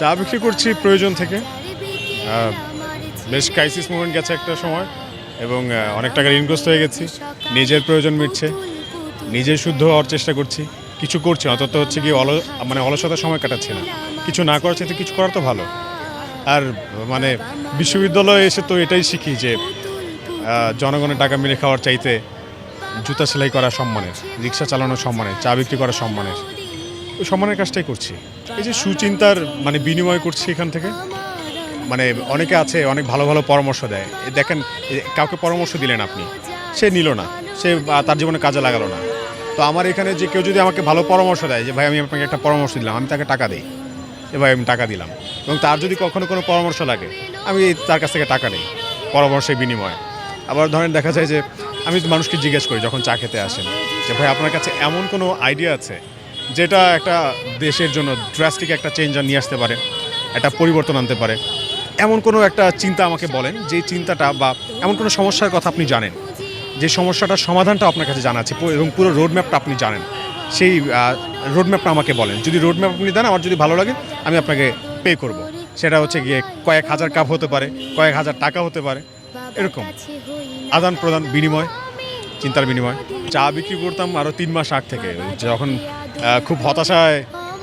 চা বিক্রি করছি প্রয়োজন থেকে। বেশ ক্রাইসিস মুভমেন্ট গেছে একটা সময় এবং অনেক টাকা ঋণগ্রস্ত হয়ে গেছি। নিজের প্রয়োজন মিটছে। নিজে শুদ্ধ হওয়ার চেষ্টা করছি। কিছু করছি অন্তত হচ্ছে কি অল মানে অলসতার সময় কাটাচ্ছি না। কিছু না করার চাইতে কিছু করা তো ভালো। আর মানে বিশ্ববিদ্যালয়ে এসে তো এটাই শিখি যে জনগণের টাকা মেরে খাওয়ার চাইতে জুতা সেলাই করা সম্মানের, রিক্সা চালানো সম্মানের, চা বিক্রি করা সম্মানের। সম্মানের কাজটাই করছি। এই যে সুচিন্তার মানে বিনিময় করছি এখান থেকে মানে অনেকে আছে, অনেক ভালো ভালো পরামর্শ দেয়। দেখেন কাউকে পরামর্শ দিলেন আপনি, সে নিল না, সে তার জীবনে কাজে লাগালো না। তো আমার এখানে যে কেউ যদি আমাকে ভালো পরামর্শ দেয় যে, ভাই, আমি আপনাকে একটা পরামর্শ দিলাম, আমি তাকে টাকা দিই, এ ভাই, আমি টাকা দিলাম। এবং তার যদি কখনো কোনো পরামর্শ লাগে, আমি তার কাছ থেকে টাকা নিই, পরামর্শের বিনিময়ে। আবার ধরেন দেখা যায় যে, আমি মানুষকে জিজ্ঞেস করি যখন চা খেতে আসেন, যে, ভাই, আপনার কাছে এমন কোনো আইডিয়া আছে যেটা একটা দেশের জন্য ড্রাস্টিক একটা চেঞ্জ নিয়ে আসতে পারে, একটা পরিবর্তন আনতে পারে। এমন কোনো একটা চিন্তা আমাকে বলেন, যে চিন্তাটা বা এমন কোনো সমস্যার কথা আপনি জানেন, যে সমস্যাটার সমাধানটা আপনার কাছে জানা আছে এবং পুরো রোডম্যাপটা আপনি জানেন। সেই রোডম্যাপটা আমাকে বলেন। যদি রোডম্যাপ আপনি দেন, আমার যদি ভালো লাগে, আমি আপনাকে পে করব। সেটা হচ্ছে গিয়ে কয়েক হাজার কাপ হতে পারে, কয়েক হাজার টাকা হতে পারে, এরকম। আদান প্রদান বিনিময় চিন্তার বিনিময়। চা বিক্রি করতাম আরও তিন মাস আগ থেকে। যখন খুব হতাশায়,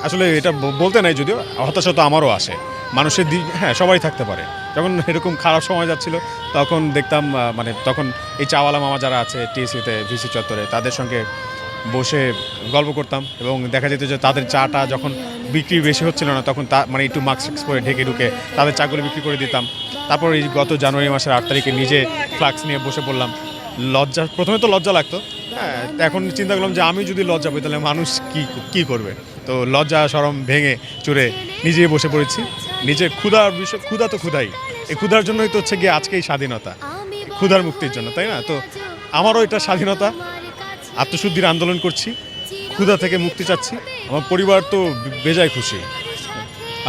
আসলে এটা বলতে নাই যদিও, হতাশা তো আমারও আসে। মানুষের দিক হ্যাঁ সবাই থাকতে পারে। যখন এরকম খারাপ সময় যাচ্ছিল, তখন দেখতাম মানে তখন এই চাওয়ালা মামা যারা আছে টিএসিতে ভিসি চত্বরে, তাদের সঙ্গে বসে গল্প করতাম এবং দেখা যেত যে তাদের চাটা যখন বিক্রি বেশি হচ্ছিল না, তখন তা মানে একটু মাস্ক পরে ঢেকে ঢুকে তাদের চাগুলো বিক্রি করে দিতাম। তারপর এই গত জানুয়ারি মাসের আট তারিখে নিজে ফ্লাক্স নিয়ে বসে পড়লাম। লজ্জা, প্রথমে তো লজ্জা লাগতো। হ্যাঁ এখন চিন্তা করলাম যে আমি যদি লজ্জা পাই, তাহলে মানুষ কি কি করবে? তো লজ্জা, সরম ভেঙে চুরে নিজেই বসে পড়েছি। নিজে ক্ষুধার বিষয়, ক্ষুধা তো ক্ষুধাই। এই ক্ষুধার জন্যই তো হচ্ছে গিয়ে আজকে এই স্বাধীনতা। ক্ষুধার মুক্তির জন্য, তাই না? তো আমারও এটা স্বাধীনতা। আত্মশুদ্ধির আন্দোলন করছি, ক্ষুধা থেকে মুক্তি চাচ্ছি। আমার পরিবার তো বেজায় খুশি।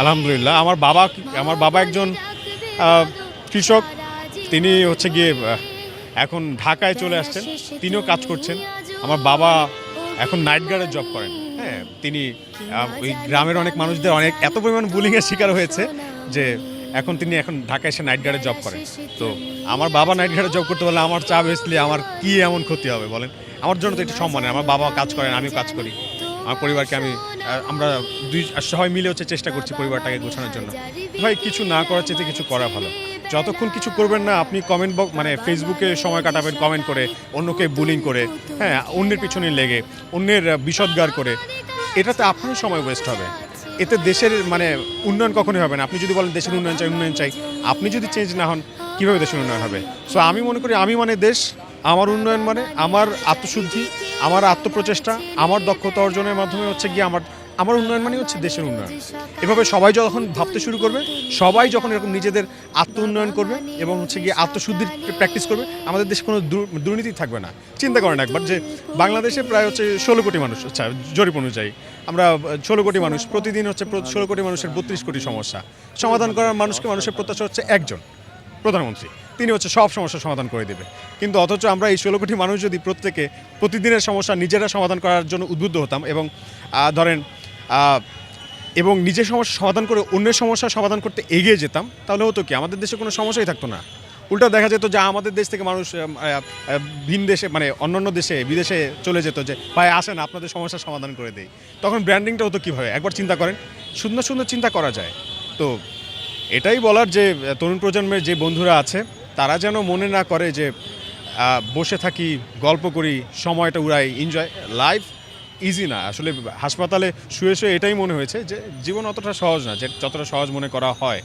আলহামদুলিল্লাহ, আমার বাবা আমার বাবা একজন কৃষক। তিনি হচ্ছে গিয়ে এখন ঢাকায় চলে আসছেন। তিনিও কাজ করছেন। আমার বাবা এখন নাইট গার্ডের জব করেন। হ্যাঁ তিনি ওই গ্রামের অনেক মানুষদের অনেক এত পরিমাণ বুলিংয়ের শিকার হয়েছে যে এখন তিনি এখন ঢাকায় এসে নাইট গার্ডে জব করেন। তো আমার বাবা নাইট গার্ডে জব করতে পারলে আমার চা বেসলে আমার কি এমন ক্ষতি হবে বলেন। আমার জন্য তো একটু সম্মানের আমার বাবা কাজ করেন আমিও কাজ করি। আমার পরিবারকে আমি আমরা দুই সবাই মিলে হচ্ছে চেষ্টা করছি পরিবারটাকে গোছানোর জন্য। ভাই, কিছু না করার চেয়ে কিছু করা ভালো। যতক্ষণ কিছু করবেন না, আপনি কমেন্ট বক্স মানে ফেসবুকে সময় কাটাবেন কমেন্ট করে, অন্যকে বুলিং করে হ্যাঁ অন্যের পিছনে লেগে, অন্যের বিষদগার করে। এটাতে আপনার সময় ওয়েস্ট হবে। এতে দেশের মানে উন্নয়ন কখনোই হবে না। আপনি যদি বলেন দেশের উন্নয়ন চাই উন্নয়ন চাই, আপনি যদি চেঞ্জ না হন, কীভাবে দেশের উন্নয়ন হবে? সো আমি মনে করি, আমি মানে দেশ আমার উন্নয়ন মানে আমার আত্মশুদ্ধি, আমার আত্মপ্রচেষ্টা, আমার দক্ষতা অর্জনের মাধ্যমে হচ্ছে গিয়ে আমার আমার উন্নয়ন মানে হচ্ছে দেশের উন্নয়ন। এভাবে সবাই যখন ভাবতে শুরু করবে, সবাই যখন এরকম নিজেদের আত্ম উন্নয়ন করবে এবং হচ্ছে গিয়ে আত্মশুদ্ধির প্র্যাকটিস করবে, আমাদের দেশে কোনো দুর- দুর্নীতি থাকবে না। চিন্তা করেন একবার যে বাংলাদেশে প্রায় হচ্ছে ষোলো কোটি মানুষ আচ্ছা জরিপ অনুযায়ী আমরা ষোলো কোটি মানুষ, প্রতিদিন হচ্ছে ষোলো কোটি মানুষের বত্রিশ কোটি সমস্যা। সমাধান করার মানুষকে মানুষের প্রত্যাশা হচ্ছে একজন, প্রধানমন্ত্রী। তিনি হচ্ছে সব সমস্যার সমাধান করে দেবে। কিন্তু অথচ আমরা এই ষোলো কোটি মানুষ যদি প্রত্যেকে প্রতিদিনের সমস্যা নিজেরা সমাধান করার জন্য উদ্বুদ্ধ হতাম এবং ধরেন এবং নিজের সমস্যা সমাধান করে অন্যের সমস্যার সমাধান করতে এগিয়ে যেতাম, তাহলে হতো কি? আমাদের দেশে কোনো সমস্যাই থাকতো না। উল্টা দেখা যেত যে আমাদের দেশ থেকে মানুষ ভিন দেশে মানে অন্যান্য দেশে, বিদেশে চলে যেত যে, ভাই, আসেন, আপনাদের সমস্যার সমাধান করে দেই। তখন ব্র্যান্ডিংটা হতো কীভাবে? একবার চিন্তা করেন, সুন্দর সুন্দর চিন্তা করা যায়। তো এটাই বলার যে তরুণ প্রজন্মের যে বন্ধুরা আছে তারা যেন মনে না করে যে বসে থাকি, গল্প করি, সময়টা উড়াই এনজয় লাইফ ইজি না। আসলে হাসপাতালে শুয়ে শুয়ে এটাই মনে হয়েছে যে, জীবন অতটা সহজ না, যে যতটা সহজ মনে করা হয়।